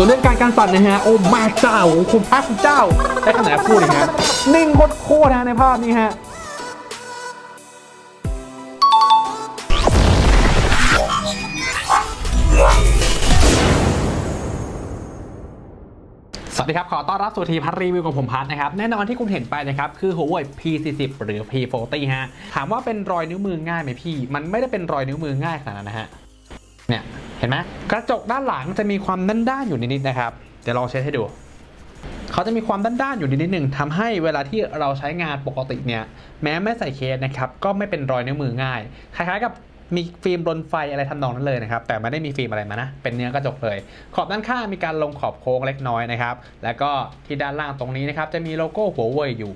ส่วนเรื่องการการสั่นนะฮะโอ้มาเจ้าคุณพระคุณเจ้าใช้คำไหนพูดอย่างเงี้นิ่งโคตรๆนะในภาพนี้ฮะสวัสดีครับ ขอต้อนรับสู่ทีพัทรีวิวของผมพัทนะครับ แน่นอนที่คุณเห็นไปนะครับ คือ Huawei P40 หรือ P40 ฮะ ถามว่าเป็นรอยนิ้วมือง่ายไหมพี่ มันไม่ได้เป็นรอยนิ้วมือง่ายขนาดนั้นนะฮะ เนี่ย เห็นไหมกระจกด้านหลังจะมีความด้านๆอยู่นิดๆนะครับ เดี๋ยวลองเช็ดให้ดู เขาจะมีความด้านๆอยู่นิดๆหนึ่งทำให้เวลาที่เราใช้งานปกติเนี่ย แม้ไม่ใส่เคสนะครับ ก็ไม่เป็นรอยนิ้วมือง่าย คล้ายๆกับมีฟิล์มรนไฟอะไรทำนองนั้นเลยนะครับ แต่ไม่ได้มีฟิล์มอะไรมานะ เป็นเนื้อกระจกเลย ขอบด้านข้างมีการลงขอบโค้งเล็กน้อยนะครับ แล้วก็ที่ด้านล่างตรงนี้นะครับ จะมีโลโก้หัวเว่ยอยู่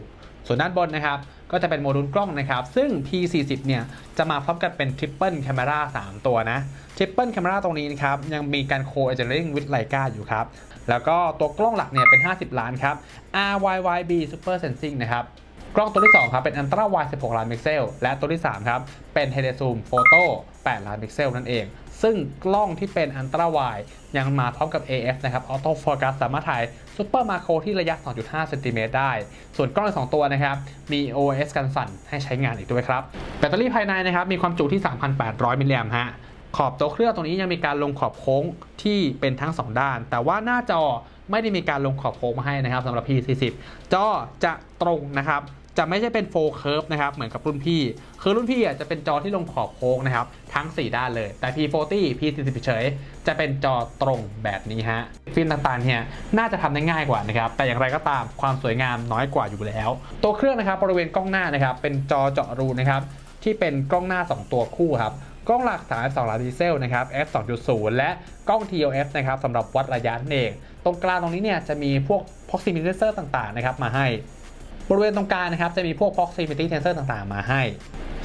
ส่วนด้านบนนะครับ ก็จะเป็นโมดูลกล้องนะครับ ซึ่ง P40 เนี่ยจะมาพร้อมกันเป็น Triple Camera 3 ตัวนะ Triple Camera ตรงนี้นะครับ ยังมีการ Co-Engineering with Leica อยู่ครับ แล้วก็ตัวกล้องหลักเนี่ยเป็น 50 ล้านครับ RYYB Super Sensing นะครับกล้องตัวที่ 2 ครับ เป็น Ultra Wide 16 ล้านพิกเซล และตัวที่ 3 ครับ เป็น Telezoom Photo 8ล้านพิกเซลนั่นเอง ซึ่งกล้องที่เป็น Ultra Wide ยังมาพร้อมกับ AF นะครับ Auto Focus สามารถถ่าย ซูเปอร์มาโครที่ระยะ 2.5 เซนติเมตรได้ ส่วนกล้อง 2 ตัวนะครับ มี OS กันสั่นให้ใช้งานอีกด้วยครับ แบตเตอรี่ภายในนะครับ มีความจุที่ 3,800 มิลลิแอมป์ฮะ ขอบตัวเครื่องตรงนี้ยังมีการลงขอบโค้งที่เป็นทั้ง 2 ด้าน แต่ว่าหน้าจอไม่ได้มีการลงขอบโค้งมาให้นะครับสำหรับ P40 จอจะตรงนะครับ จะไม่ใช่เป็น full curve นะครับเหมือนกับรุ่นพี่ คือรุ่นพี่อะจะเป็นจอที่ลงขอบโค้งนะครับ ทั้ง 4 ด้านเลย แต่ P40 P40 เฉยจะเป็นจอตรงแบบนี้ฮะฟิล์มต่างๆเนี่ยน่าจะทำได้ง่ายกว่านะครับ แต่อย่างไรก็ตามความสวยงามน้อยกว่าอยู่แล้ว ตัวเครื่องนะครับบริเวณกล้องหน้านะครับเป็นจอเจาะรูนะครับที่เป็นกล้องหน้า 2 ตัวคู่ครับกล้องหลัก32ล้านพิกเซลนะครับ f 2.0 และกล้อง TOF นะครับสำหรับวัดระยะนั่นเอง ตรงกลางตรงนี้เนี่ยจะมีพวก proximity sensor ต่างๆนะครับมาให้ บริเวณตรงกลางนะครับจะมีพวก proximity sensor ต่างๆ มาให้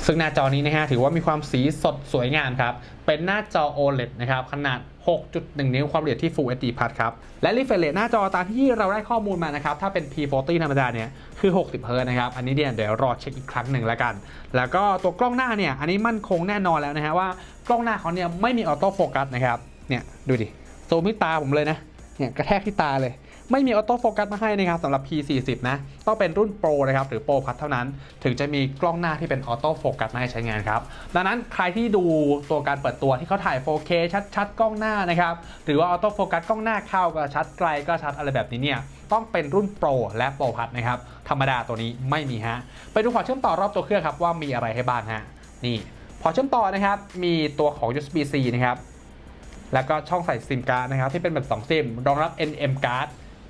ซึ่งหน้าจอนี้นะฮะถือว่ามีความสีสดสวยงามครับ เป็นหน้าจอ OLED นะครับขนาด 6.1 นิ้วความละเอียดที่ Full HD Plus ครับ และ refresh rate หน้าจอตามที่เราได้ข้อมูลมานะครับ ถ้าเป็น P40 ธรรมดาเนี่ยคือ 60 Hz นะครับ อันนี้เนี่ยเดี๋ยวรอเช็คอีกครั้งหนึ่งแล้วกัน แล้วก็ตัวกล้องหน้าเนี่ยอันนี้มั่นคงแน่นอนแล้วนะฮะว่ากล้องหน้าเขาเนี่ยไม่มีออโต้โฟกัสนะครับเนี่ยดูดิซูมที่ตาผมเลยนะเนี่ยกระแทกที่ตาเลย ไม่มีออโต้โฟกัสมาให้นะครับสำหรับ P40 นะ ต้องเป็นรุ่นโปรนะครับหรือโปรพัทเท่านั้น ถึงจะมีกล้องหน้าที่เป็นออโต้โฟกัสมาให้ใช้งานครับ ดังนั้นใครที่ดูตัวการเปิดตัวที่เขาถ่าย 4K ชัดๆ กล้องหน้านะครับ หรือว่าออโต้โฟกัสกล้องหน้าเข้าก็ชัดไกลก็ชัดอะไรแบบนี้เนี่ยต้องเป็นรุ่นโปรและโปรพัทนะครับ ธรรมดาตัวนี้ไม่มีฮะ ไปดูพอเชื่อมต่อรอบตัวเครื่องครับว่ามีอะไรให้บ้างฮะ นี่ พอเชื่อมต่อนะครับ มีตัวของ USB-C นะครับ แล้วก็ช่องใส่ซิมการ์ดนะครับที่เป็นแบบ2ซิมรองรับ NM card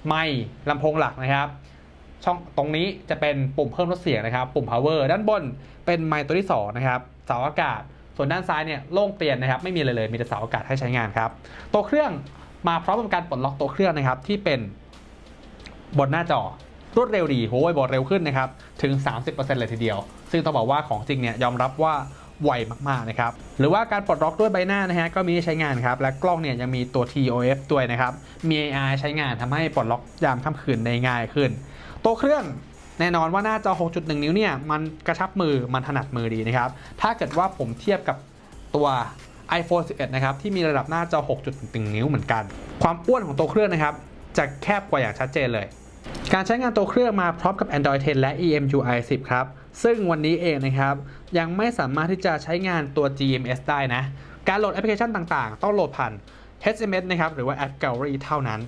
ไมค์ลำโพงหลักนะครับ ช่องตรงนี้จะเป็นปุ่มเพิ่มลดเสียงนะครับ ปุ่ม power ด้านบนเป็นไมค์ตัวที่2นะครับเสาอากาศ ส่วนด้านซ้ายเนี่ยโล่งเปลี่ยนนะครับ ไม่มีอะไรเลยมีแต่เสาอากาศให้ใช้งานครับตัวเครื่องมาพร้อมกับการปลดล็อกตัวเครื่องนะครับ ที่เป็นบนหน้าจอรวดเร็วดีโหยบอดเร็วขึ้นนะครับ ถึง 30%เลยทีเดียว ซึ่งต้องบอกว่าของจริงเนี่ยยอมรับว่า ไวมากๆนะครับหรือว่าการปลดล็อกด้วยใบหน้านะฮะก็มีให้ใช้งานครับและกล้องเนี่ยยังมีตัว TOF ด้วยนะครับมี AI ใช้งานทำให้ปลดล็อกยามค่ำคืนได้ง่ายขึ้น ตัวเครื่องแน่นอนว่าหน้าจอ 6.1 นิ้วเนี่ยมันกระชับมือมันถนัดมือดีนะครับถ้าเกิดว่าผมเทียบกับตัว iPhone 11 นะครับที่มีระดับหน้าจอ 6.1 นิ้วเหมือนกัน ความอ้วนของตัวเครื่องนะครับจะแคบกว่าอย่างชัดเจนเลย การใช้งานตัวเครื่องมาพร้อมกับ Android 10 และ EMUI 10 ครับ ซึ่งวันนี้เองนะครับ ยังไม่สามารถที่จะใช้งานตัว GMS ได้นะ การโหลดแอปพลิเคชันต่างๆ ต้องโหลดผ่าน HMS นะครับ หรือว่า App Gallery เท่านั้น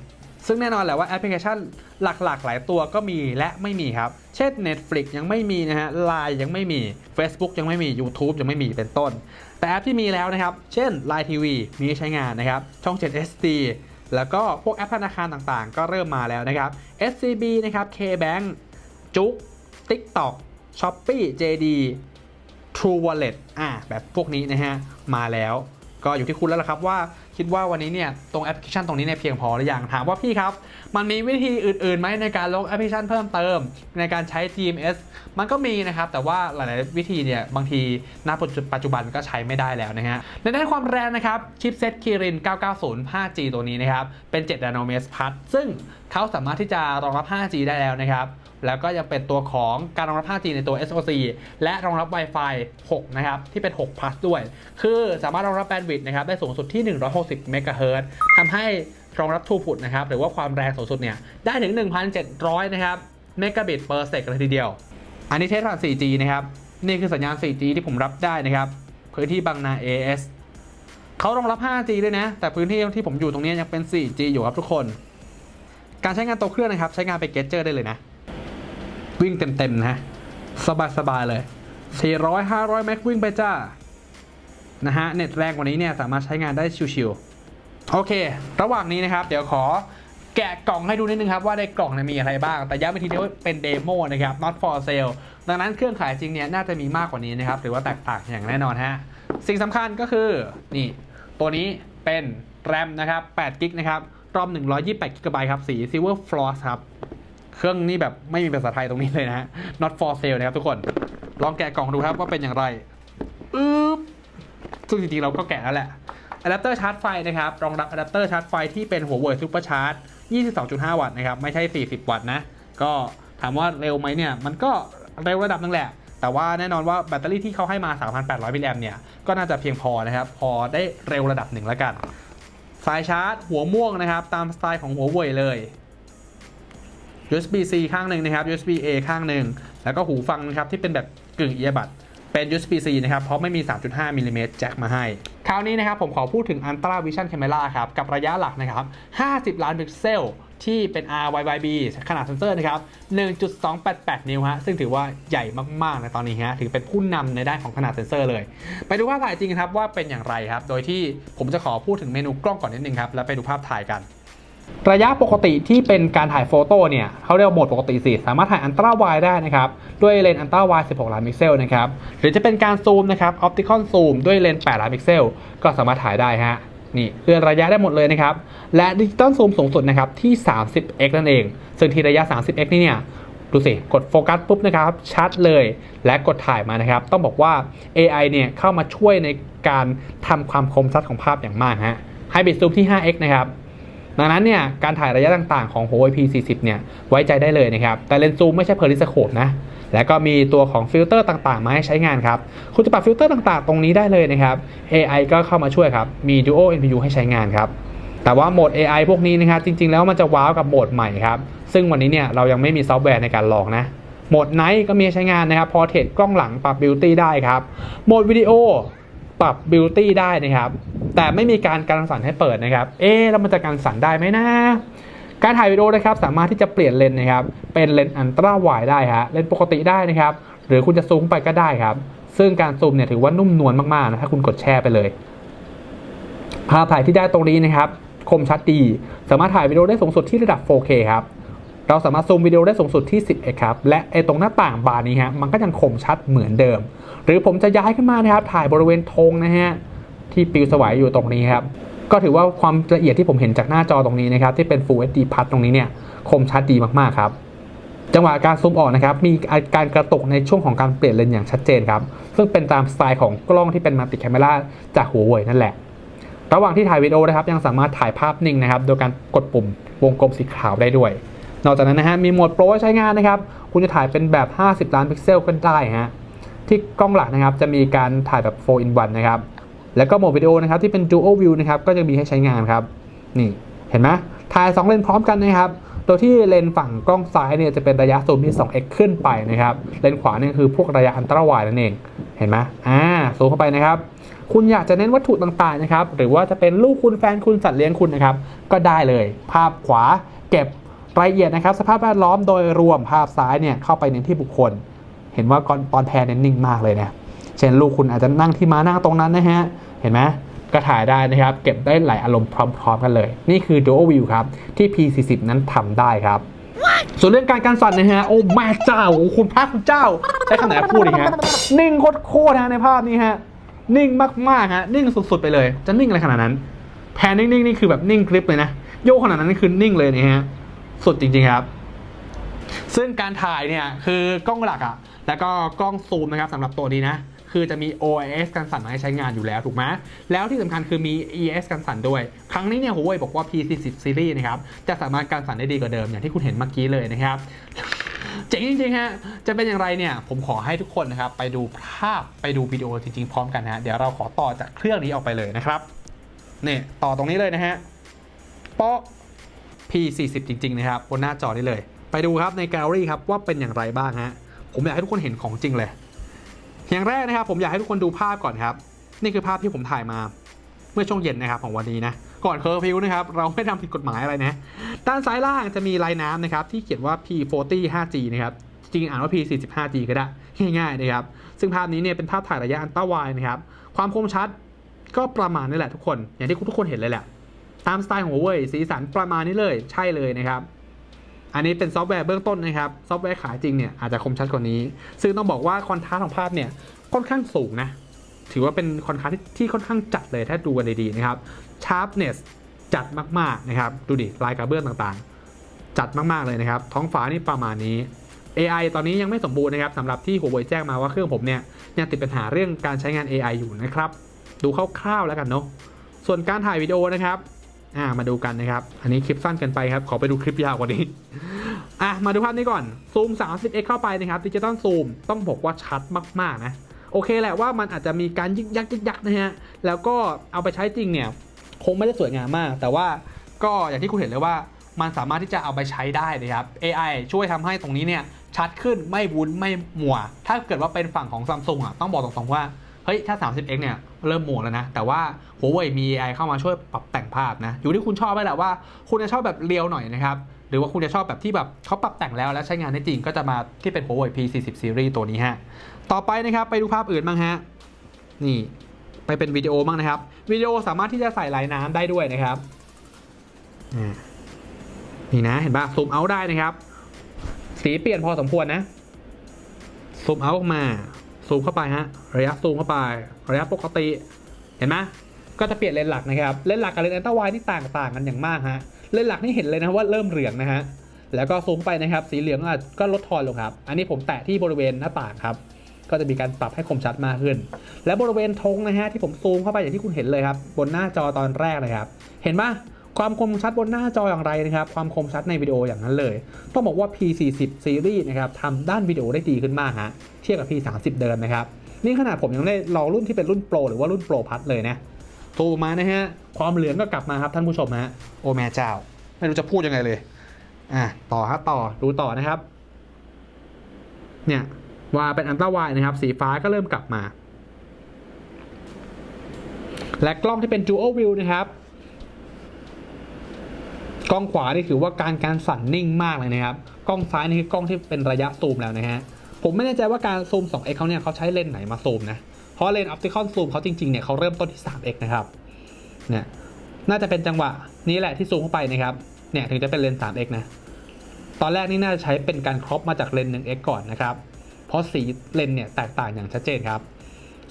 ซึ่งแน่นอนแหละว่าแอปพลิเคชันหลักๆ หลายตัวก็มีและไม่มีครับ เช่น Netflix ยังไม่มีนะฮะ Line ยังไม่มี Facebook ยังไม่มี YouTube ยังไม่มีเป็นต้น แต่แอปที่มีแล้วนะครับ เช่น Line TV มีให้ใช้งานนะครับ ช่อง 7 SD แล้วก็พวกแอปธนาคารต่างๆ ก็เริ่มมาแล้วนะครับ SCB นะครับ KBank จุก TikTok Shopee JD True Wallet อ่าแบบพวกนี้นะฮะ มาแล้ว ก็อยู่ที่คุณแล้วล่ะครับว่าคิดว่าวันนี้เนี่ยตรงแอปพลิเคชันตรงนี้เนี่ยเพียงพอหรือยังถามว่าพี่ครับ มันมีวิธีอื่นๆไหมในการลงแอปพลิเคชันเพิ่มเติม ในการใช้ GMS มันก็มีนะครับ แต่ว่าหลายๆวิธีเนี่ยบางทีณปัจจุบันก็ใช้ไม่ได้แล้วนะฮะในด้านความแรงนะครับชิปเซ็ต Kirin 990 5G ตัวนี้นะครับเป็น7 nanometer plus ซึ่งเขาสามารถที่จะรองรับ 5G ได้แล้วนะครับ แล้วก็ยังเป็นตัวของการรองรับ 5G ในตัว SoC และรองรับ Wi-Fi 6 นะครับ ที่เป็น 6 plus ด้วย คือสามารถรองรับแบนด์วิดต์นะครับ ได้สูงสุดที่ 160 เมกะเฮิรตซ์ทำให้รองรับ Throughput นะครับ หรือว่าความแรงสูงสุดเนี่ย ได้ถึง 1,700 นะครับ เมกะบิต per sec เลยทีเดียว อันนี้เทสผ่าน 4G นะครับ นี่คือสัญญาณ 4G ที่ผมรับได้นะครับ พื้นที่บางนา AS เขารองรับ 5G ด้วยนะ แต่พื้นที่ที่ผมอยู่ตรงนี้ยังเป็น 4G อยู่ครับทุกคน การใช้งานตัวเครื่องนะครับ ใช้งานไปเกจเจอร์ได้เลยนะ วิ่งเต็มๆนะสบายๆเลย 400 500 แม็กวิ่งไปจ้า นะฮะ เน็ตแรงกว่านี้เนี่ย สามารถใช้งานได้ชิวๆ โอเค ระหว่างนี้นะครับ เดี๋ยวขอแกะกล่องให้ดูนิดนึงครับว่าในกล่องเนี่ยมีอะไรบ้าง แต่ย้ำอีกทีเดียวว่าเป็นเดโมนะครับ not for sale ดังนั้นเครื่องขายจริงเนี่ย น่าจะมีมากกว่านี้นะครับ หรือว่าแตกต่างอย่างแน่นอนฮะ สิ่งสำคัญก็คือ นี่ ตัวนี้เป็นแรมนะครับ8กิกนะครับ รอม128กิกะไบต์ครับ สี Silver Frost ครับ เครื่องนี้แบบไม่มีภาษาไทยตรงนี้เลยนะฮะ not for sale นะครับทุกคน ลองแกะกล่องดูครับว่าเป็นอย่างไรอึ๊บซึ่งจริงๆเราก็แกะแล้วแหละอะแดปเตอร์ชาร์จไฟนะครับรองรับอะแดปเตอร์ชาร์จไฟที่เป็นหัวเว่ยซูเปอร์ชาร์จ22.5 วัตต์นะครับ ไม่ใช่ 40 วัตต์นะ ก็ถามว่าเร็วไหมเนี่ย มันก็เร็วระดับนึงแหละ แต่ว่าแน่นอนว่าแบตเตอรี่ที่เขาให้มา 3,800 มิลลิแอมเนี่ย ก็น่าจะเพียงพอนะครับ พอได้เร็วระดับหนึ่งแล้วกัน สายชาร์จหัวม่วงนะครับ ตามสไตล์ของหัวเว่ยเลย USB-C ข้างหนึ่งนะครับ USB-A ข้างหนึ่งแล้วก็หูฟังนะครับที่เป็นแบบกึ่งเอียบัดเป็น USB-C นะครับเพราะไม่มี 3.5มิลลิเมตรแจ็คมาให้ คราวนี้นะครับผมขอพูดถึง Ultra Vision Camera ครับกับระยะหลักนะครับ 50 ล้านพิกเซลที่เป็น RYYB ขนาดเซนเซอร์นะครับ 1.288 นิ้วฮะ ซึ่งถือว่าใหญ่มากๆในตอนนี้ฮะ ถือเป็นผู้นำในด้านของขนาดเซนเซอร์เลย ไปดูภาพถ่ายจริงครับว่าเป็นอย่างไรครับ โดยที่ผมจะขอพูดถึงเมนูกล้องก่อนนิดนึงครับ แล้วไปดูภาพถ่ายกัน ระยะปกติที่เป็นการถ่ายโฟโต้เนี่ยเขาเรียกโหมดปกติสิสามารถถ่ายอันตราไวได้นะครับ ด้วยเลนส์อันตราไว16 ล้านพิกเซลนะครับ หรือจะเป็นการซูมนะครับออปติคอลซูมด้วยเลนส์8ล้านพิกเซล ก็สามารถถ่ายได้ฮะนี่เลื่อนระยะได้หมดเลยนะครับ และดิจิตอลซูมสูงสุดนะครับที่ 30x นั่นเอง ซึ่งที่ระยะ 30x นี่เนี่ยดูสิ กดโฟกัสปุ๊บนะครับชัดเลย และกดถ่ายมานะครับ ต้องบอกว่า AI เนี่ยเข้ามาช่วยในการทำความคมชัดของภาพอย่างมากฮะให้บิตซูมที่ 5x นะครับ ดังนั้นเนี่ยการถ่ายระยะต่างๆของ Huawei P40 เนี่ยไว้ใจได้เลยนะครับ แต่เลนส์ซูมไม่ใช่เพอร์ลิสโคปนะและก็มีตัวของฟิลเตอร์ต่างๆ มาให้ใช้งานครับ คุณจะปรับฟิลเตอร์ต่างๆ ตรงนี้ได้เลยนะครับ AI ก็เข้ามาช่วยครับ มี Duo NPU ให้ใช้งานครับ แต่ว่าโหมด AI พวกนี้นะครับ จริงๆ แล้วมันจะว้าวกับโหมดใหม่ครับ ซึ่งวันนี้เนี่ยเรายังไม่มีซอฟต์แวร์ในการลองนะ โหมดไนท์ก็มีให้ใช้งานนะครับ พอเทรดกล้องหลังปรับบิวตี้ได้ครับ โหมดวิดีโอ ปรับบิวตี้ได้นะครับ แต่ไม่มีการการสั่นให้เปิดนะครับ เอ๊แล้วมันจะการสั่นได้ไหมนะ การถ่ายวิดีโอนะครับสามารถที่จะเปลี่ยนเลนส์นะครับ เป็นเลนส์อันตราไวด์ได้ฮะเลนส์ปกติได้นะครับ หรือคุณจะซูมไปก็ได้ครับ ซึ่งการซูมเนี่ยถือว่านุ่มนวลมากๆนะถ้าคุณกดแชร์ไปเลย ภาพถ่ายที่ได้ตรงนี้นะครับ คมชัดดี สามารถถ่ายวิดีโอได้สูงสุดที่ระดับ 4K ครับ เราสามารถซูมวิดีโอได้สูงสุดที่ 10x ครับ และไอตรงหน้าต่างบานนี้ฮะมันก็ยังคมชัดเหมือนเดิม หรือผมจะย้ายขึ้นมานะครับถ่ายบริเวณธงนะฮะที่ปลิวสวายอยู่ตรงนี้ครับก็ถือว่าความละเอียดที่ผมเห็นจากหน้าจอตรงนี้นะครับที่เป็น Full HD Plus ตรงนี้เนี่ยคมชัดดีมากๆครับจังหวะการซูมออกนะครับมีอาการกระตุกในช่วงของการเปลี่ยนเลนอย่างชัดเจนครับซึ่งเป็นตามสไตล์ของกล้องที่เป็นมัลติแคม e ราจากหัวเว่ยนั่นแหละ ระหว่างที่ถ่ายวิดีโอนะครับยังสามารถถ่ายภาพนิ่งนะครับ โดยการกดปุ่มวงกลมสีขาวได้ด้วย นอกจากนั้นนะฮะมีโหมดโปรใช้งานนะครับ คุณจะถ่ายเป็นแบบ 50 ล้านพิกเซลก็ได้ฮะที่กล้องหลักนะครับจะมีการถ่ายแบบ 4 in 1 นะครับ แล้วก็โหมดวิดีโอนะครับที่เป็น Dual View นะครับก็จะมีให้ใช้งานครับนี่เห็นไหมถ่าย 2 เลนพร้อมกันนะครับโดยที่เลนฝั่งกล้องซ้ายเนี่ยจะเป็นระยะซูมที่ 2x ขึ้นไปนะครับ เลนขวาเนี่ยคือพวกระยะอันตราไวด์นั่นเอง เห็นไหมอ่าซูมเข้าไปนะครับ คุณอยากจะเน้นวัตถุต่างๆนะครับ หรือว่าจะเป็นลูกคุณแฟนคุณสัตว์เลี้ยงคุณนะครับ ก็ได้เลย ภาพขวาเก็บ รายละเอียดนะครับ สภาพแวดล้อมโดยรวมภาพซ้ายเนี่ยเข้าไปเน้นที่บุคคล เห็นว่าก่อนตอนแพนเน้นนิ่งมากเลยนะเช่นลูกคุณอาจจะนั่งที่มานั่งตรงนั้นนะฮะเห็นไหมก็ถ่ายได้นะครับ เก็บได้หลายอารมณ์พร้อม ๆ กันเลย นี่คือ Dual View ครับ ที่ P40 นั้นทำได้ครับ ส่วนเรื่องการการสั่นนะฮะ โอ้แม่เจ้าโอ้คุณพระคุณเจ้าใช้คำไหนพูดอีกฮะนิ่งโคตรๆฮะในภาพนี้ฮะ นิ่งมากๆฮะ นิ่งสุดๆไปเลย จะนิ่งอะไรขนาดนั้น แพนนิ่งๆนี่คือแบบนิ่งคลิปเลยนะ โยขนาดนั้นนี่คือนิ่งเลยนะฮะ สุดจริงๆครับ ซึ่งการถ่ายเนี่ยคือกล้องหลักอะ่ะแล้วก็กล้องซูมนะครับสำหรับตัวนี้นะคือจะมี OIS กันสั่นมาให้ใช้งานอยู่แล้วถูกไหมแล้วที่สำคัญคือมี ES กันสั่นด้วย ครั้งนี้เนี่ย Huawei บอกว่า P40 Series นะครับ จะสามารถการสั่นได้ดีกว่าเดิม อย่างที่คุณเห็นเมื่อกี้เลยนะครับ เจ๋งจริงๆฮะ จะเป็นอย่างไรเนี่ย ผมขอให้ทุกคนนะครับ ไปดูภาพไปดูวิดีโอจริงๆ พร้อมกันนะฮะเดี๋ยวเราขอต่อจากเครื่องนี้ออกไปเลยนะครับ เนี่ยต่อตรงนี้เลยนะฮะปาะ P40 จริง ๆ นะครับ บนหน้าจอนี้เลย ไปดูครับในแกลเลอรี่ครับว่าเป็นอย่างไรบ้างฮะผมอยากให้ทุกคนเห็นของจริงเลย อย่างแรกนะครับ ผมอยากให้ทุกคนดูภาพก่อนครับ นี่คือภาพที่ผมถ่ายมา เมื่อช่วงเย็นนะครับของวันนี้นะก่อนเคอร์ฟิวนะครับเราไม่ทำผิดกฎหมายอะไรนะด้านซ้ายล่างจะมีลายน้ำนะครับที่เขียนว่า P40 5G นะครับจริงๆอ่านว่า P40 5G ก็ได้ง่ายๆนะครับซึ่งภาพนี้เนี่ยเป็นภาพถ่ายระยะอันต้าไวด์นะครับความคมชัดก็ประมาณนี้แหละทุกคน อย่างที่ทุกคนเห็นเลยแหละ ตามสไตล์ของ Huawei สีสันประมาณนี้เลยใช่เลยนะครับ อันนี้เป็นซอฟต์แวร์เบื้องต้นนะครับ ซอฟต์แวร์ขายจริงเนี่ยอาจจะคมชัดกว่านี้ ซึ่งต้องบอกว่าคอนทราสต์ของภาพเนี่ยค่อนข้างสูงนะ ถือว่าเป็นคอนทราสต์ที่ค่อนข้างจัดเลยถ้าดูกันดีๆนะครับ sharpness จัดมากๆนะครับ ดูดิลายกระเบื้องต่างๆ จัดมากๆเลยนะครับ ท้องฟ้านี่ประมาณนี้ AI ตอนนี้ยังไม่สมบูรณ์นะครับสำหรับที่ Huawei แจ้งมาว่าเครื่องผมเนี่ยยังติดปัญหาเรื่องการใช้งาน AI อยู่นะครับ ดูคร่าวๆแล้วกันเนาะส่วนการถ่ายวิดีโอนะครับ อ่ามาดูกันนะครับ อันนี้คลิปสั้นเกันไปครับ ขอไปดูคลิปยาวกว่านี้อะมาดูภาพนี้ก่อน ซูม 30x เข้าไปนะครับดิจิตอลซูมต้องบอกว่าชัดมากๆนะโอเคแหละว่ามันอาจจะมีการยิกยักยิกยักนะฮะแล้วก็เอาไปใช้จริงเนี่ยคงไม่ได้สวยงามมาก แต่ว่าก็อย่างที่คุณเห็นเลยว่ามันสามารถที่จะเอาไปใช้ได้นะครับ AI ช่วยทำให้ตรงนี้เนี่ยชัดขึ้นไม่วุ้นไม่มัว ถ้าเกิดว่าเป็นฝั่งของซัมซุงอะต้องบอกตรงๆว่าเฮ้ยถ้า 30x เนี่ย เริ่มโหมดแล้วนะ แต่ว่า Huawei มี AI เข้ามาช่วยปรับแต่งภาพนะ อยู่ที่คุณชอบไปแหละว่า คุณจะชอบแบบเรียวหน่อยนะครับ หรือว่าคุณจะชอบแบบที่แบบเขาปรับแต่งแล้วแล้วใช้งานได้จริงก็จะมาที่เป็น Huawei P40 Series ตัวนี้ฮะ ต่อไปนะครับไปดูภาพอื่นบ้างฮะ นี่ไปเป็นวิดีโอบ้างนะครับ วิดีโอสามารถที่จะใส่ลายน้ำได้ด้วยนะครับ นี่นะเห็นปะซูมเอาได้นะครับ สีเปลี่ยนพอสมควรนะซูมเอาออกมา ซูมเข้าไปฮะ ระยะซูมเข้าไป ระยะปกติ เห็นไหมก็จะเปลี่ยนเลนหลักนะครับ เลนหลักกับเลนอัลตร้าไวด์นี่ต่างต่างกันอย่างมากฮะ เลนหลักนี่เห็นเลยนะว่าเริ่มเหลืองนะฮะ แล้วก็ซูมไปนะครับ สีเหลืองก็ลดทอนลงครับ อันนี้ผมแตะที่บริเวณหน้าต่างครับ ก็จะมีการปรับให้คมชัดมากขึ้น และบริเวณธงนะฮะที่ผมซูมเข้าไปอย่างที่คุณเห็นเลยครับ บนหน้าจอตอนแรกนะครับ เห็นปะ ความคมชัดบนหน้าจออย่างไรนะครับ ความคมชัดในวิดีโออย่างนั้นเลย ต้องบอกว่า P40 ซีรีส์นะครับทำด้านวิดีโอได้ดีขึ้นมากฮะ เทียบกับ P30 เดิมนะครับ นี่ขนาดผมยังได้ลองรุ่นที่เป็นรุ่นโปรหรือว่ารุ่นโปรพัทเลยนะตูมานะฮะ ความเหลืองก็กลับมาครับท่านผู้ชมฮะ โอแม่เจ้า ไม่รู้จะพูดยังไงเลย อะ ต่อครับต่อ ดูต่อนะครับ เนี่ยว่าเป็นอันตราวด์นะครับ สีฟ้าก็เริ่มกลับมา และกล้องที่เป็น Dual View นะครับ กล้องขวานี่ถือว่าการการสั่นนิ่งมากเลยนะครับ กล้องซ้ายนี่คือกล้องที่เป็นระยะซูมแล้วนะฮะ ผมไม่แน่ใจว่าการซูม 2x เขาเนี่ยเขาใช้เลนส์ไหนมาซูมนะ เพราะเลนส์ optical zoom เขาจริงๆเนี่ยเขาเริ่มต้นที่ 3x นะครับ เนี่ย น่าจะเป็นจังหวะนี้แหละที่ซูมเข้าไปนะครับ เนี่ยถึงจะเป็นเลนส์ 3x นะ ตอนแรกนี่น่าจะใช้เป็นการครอปมาจากเลนส์ 1x ก่อนนะครับ เพราะสีเลนส์เนี่ยแตกต่างอย่างชัดเจนครับ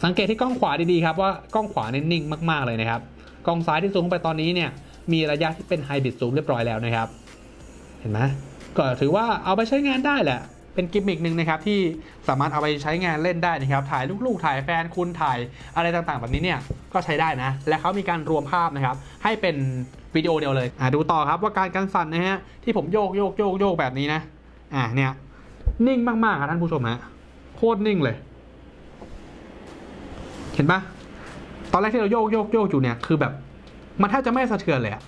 สังเกตที่กล้องขวาดีๆครับว่ากล้องขวาเนี่ยนิ่งมากๆเลยนะครับ กล้องซ้ายที่ซูมเข้าไปตอนนี้เนี่ย มีระยะที่เป็นไฮบริดซูมเรียบร้อยแล้วนะครับ เห็นไหมก็ถือว่าเอาไปใช้งานได้แหละ เป็นกิมมิกหนึ่งนะครับที่สามารถเอาไปใช้งานเล่นได้นะครับ ถ่ายลูกๆ ถ่ายแฟนคุณถ่ายอะไรต่างๆ แบบนี้เนี่ยก็ใช้ได้นะ และเขามีการรวมภาพนะครับ ให้เป็นวิดีโอเดียวเลยอะดูต่อครับว่าการกันสั่นนะฮะที่ผมโยกโยกโยกโยกแบบนี้นะอะเนี่ยนิ่งมากๆครับท่านผู้ชมฮะโคตรนิ่งเลย เห็นปะตอนแรกที่เราโยกโยกโยกอยู่เนี่ยคือแบบ มันแทบจะไม่สะเทือนเลยอะ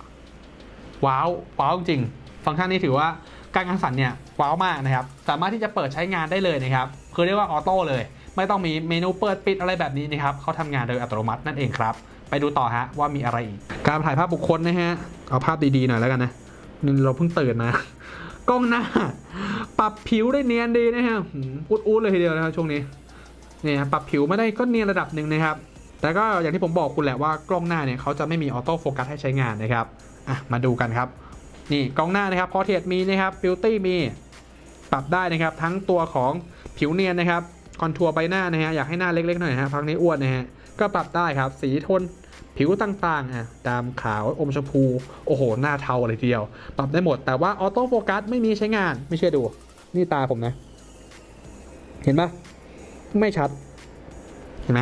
ว้าวว้าวจริง ฟังก์ชันนี้ถือว่าการกันสั่นเนี่ยว้าวมากนะครับ สามารถที่จะเปิดใช้งานได้เลยนะครับ คือเรียกว่าออโต้เลย ไม่ต้องมีเมนูเปิดปิดอะไรแบบนี้นะครับเขาทำงานโดยอัตโนมัตินั่นเองครับ ไปดูต่อฮะว่ามีอะไรอีก การถ่ายภาพบุคคลนะฮะ เอาภาพดีๆหน่อยแล้วกันนะนี่เราเพิ่งตื่นนะ กล้องหน้า ปรับผิวได้เนียนดีนะฮะหืมอุดๆเลยทีเดียวนะครับช่วงนี้ เนี่ยปรับผิวไม่ได้ก็เนียนระดับหนึ่งนะครับ แต่ก็อย่างที่ผมบอกคุณแหละว่ากล้องหน้าเนี่ยเขาจะไม่มีออโต้โฟกัสให้ใช้งานนะครับอะมาดูกันครับ นี่กล้องหน้านะครับพอเทียมีนะครับบิวตี้มีปรับได้นะครับ ทั้งตัวของผิวเนียนนะครับคอนทัวร์ใบหน้านะฮะอยากให้หน้าเล็กๆหน่อยฮะพักนี้อ้วนนะฮะก็ปรับได้ครับ สีโทนผิวต่างๆอะดำขาวอมชมพูโอ้โห หน้าเทาเลยทีเดียว ปรับได้หมดแต่ว่าออโต้โฟกัสไม่มีใช้งานไม่เชื่อดู นี่ตาผมนะ เห็นปะไม่ชัด เห็นไหม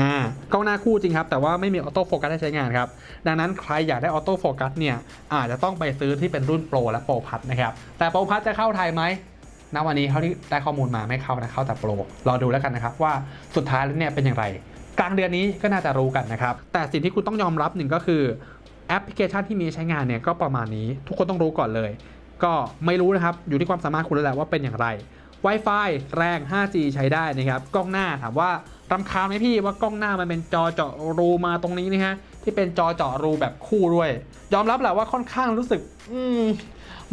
อ่ากล้องหน้าคู่จริงครับ แต่ว่าไม่มีออโต้โฟกัสให้ใช้งานครับ ดังนั้นใครอยากได้ออโต้โฟกัสเนี่ยอาจจะต้องไปซื้อที่เป็นรุ่นโปรและโปรพัทนะครับ แต่โปรพัทจะเข้าไทยไหมณวันนี้เขาที่ได้ข้อมูลมาไม่เข้านะเข้าแต่โปรรอดูแล้วกันนะครับว่าสุดท้ายแล้วเนี่ยเป็นอย่างไร กลางเดือนนี้ก็น่าจะรู้กันนะครับ แต่สิ่งที่คุณต้องยอมรับหนึ่งก็คือแอปพลิเคชันที่มีใช้งานเนี่ยก็ประมาณนี้ ทุกคนต้องรู้ก่อนเลย ก็ไม่รู้นะครับอยู่ที่ความสามารถคุณแล้วแหละว่าเป็นอย่างไร Wi-Fi แรง 5G ใช้ได้นะครับ กล้องหน้าถามว่ารำคาญไหมพี่ว่ากล้องหน้ามันเป็นจอเจาะรูมาตรงนี้นะฮะที่เป็นจอเจาะรูแบบคู่ด้วย ยอมรับแหละว่าค่อนข้างรู้สึก อืม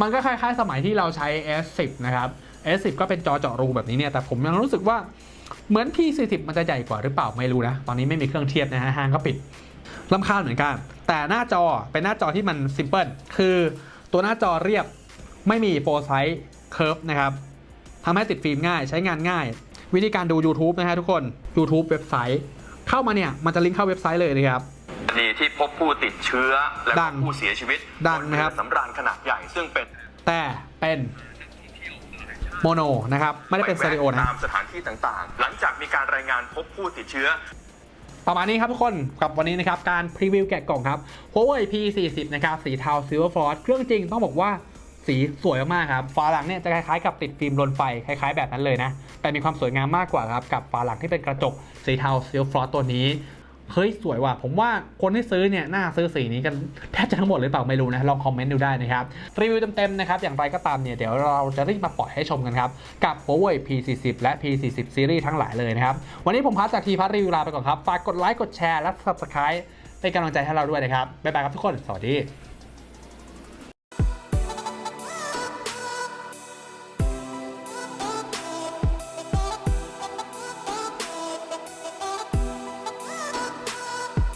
มันก็คล้ายๆ สมัยที่เราใช้ S10 นะครับ S10 ก็เป็นจอเจาะรูแบบนี้เนี่ย แต่ผมยังรู้สึกว่าเหมือน P40 มันจะใหญ่กว่าหรือเปล่าไม่รู้นะ ตอนนี้ไม่มีเครื่องเทียบนะฮะห้างก็ปิดลำคาญเหมือนกัน แต่หน้าจอเป็นหน้าจอที่มันซิมเพิลคือตัวหน้าจอเรียบไม่มีโฟร์ไซส์เคิร์ฟนะครับ ทำให้ติดฟิล์มง่ายใช้งานง่าย วิธีการดู YouTube นะฮะทุกคน YouTube เว็บไซต์ เข้ามาเนี่ย มันจะลิงก์เข้าเว็บไซต์เลยนะครับกรณีที่พบผู้ติดเชื้อและดังผู้เสียชีวิตดังนะครับเอสำราญขนาดใหญ่ซึ่งเป็น แต่เป็นโมโนนะครับ ไม่ได้เป็นสเตอริโอนะตามสถานที่ต่างๆ หลังจากมีการรายงานพบผู้ติดเชื้อ ประมาณนี้ครับทุกคน กับวันนี้นะครับ การพรีวิวแกะกล่องครับ Huawei P40 นะครับ สีเทา Silver Frost เครื่องจริงต้องบอกว่า สีสวยมากๆครับฝาหลังเนี่ยจะคล้ายๆกับติดฟิล์มลนไฟคล้ายๆแบบนั้นเลยนะ แต่มีความสวยงามมากกว่าครับกับฝาหลังที่เป็นกระจกสีเทา Silver Frost ตัวนี้เฮ้ยสวยว่ะผมว่าคนที่ซื้อเนี่ยน่าซื้อสีนี้กันแทบจะทั้งหมดหรือเปล่าไม่รู้นะลองคอมเมนต์ดูได้นะครับรีวิวเต็มๆนะครับอย่างไรก็ตามเนี่ยเดี๋ยวเราจะรีบมาปล่อยให้ชมกันครับ กับ Huawei P40 และ P40 Series ทั้งหลายเลยนะครับ วันนี้ผมพัดจากทีพัทรีวิวลาไปก่อนครับ ฝากกดไลค์กดแชร์และ Subscribe เป็นกำลังใจให้เราด้วยนะครับบ๊ายบายครับทุกคนสวัสดี